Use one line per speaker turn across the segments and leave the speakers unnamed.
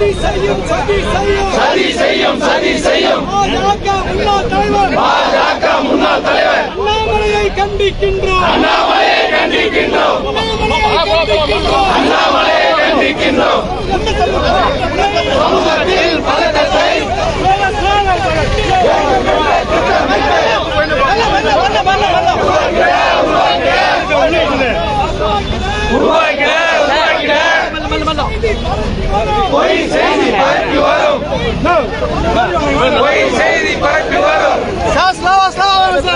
சதி செய்யும் சதி செய்யும்.
சதி செய்யும் சதி செய்யும்.
பாஜக முன்னாள் தலைவர்.
பாஜக முன்னாள் தலைவர்.
அண்ணாமலையை கண்டிக்கின்றோம்.
அண்ணாமலையை கண்டிக்கின்றோம்.
அண்ணாமலையை கண்டிக்கின்றோம்.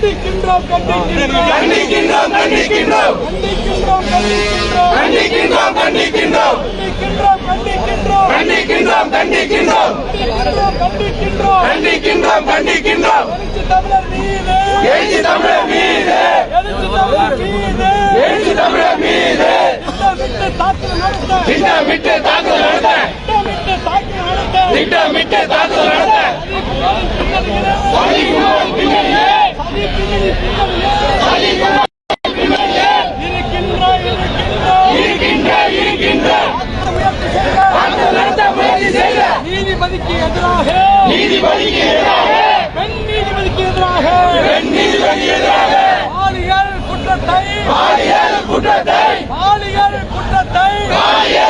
கண்டிக்கின்றோம்
கண்டிக்கின்றோம். கண்டிக்கின்றோம்
கண்டிக்கின்றோம். கண்டிக்கின்றோம்
கண்டிக்கின்றோம்.
கண்டிக்கின்றோம் கண்டிக்கின்றோம்.
கண்டிக்கின்றோம் எழுச்சி தமிழர் மீது.
எழுச்சி தமிழர் மீது.
திட்டமிட்டு தாக்குதல் நடத்த.
திட்டமிட்டு தாக்குதல் நடத்த
திட்டமிட்டு தாக்குதல் நடத்த சதி கும்பல் பின்னணியே
சதி பின்னணி பின்னணியே
சதி கும்பல் பின்னணியே
இருக்கின்ற
இருக்கின்ற
இருக்கின்ற
இருக்கின்ற
முயற்சி செய்த
தாக்குதல் நடத்த முயற்சி செய்த
நீதிபதிக்கு எதிராக
நீதிபதிக்கு எதிராக
பெண் நீதிபதிக்கு எதிராக
பெண் நீதிபதி எதிராக
பாலியல் குற்றத்தை
பாலியல் குற்றத்தை
பாலியல் குற்றத்தை
பாலியல்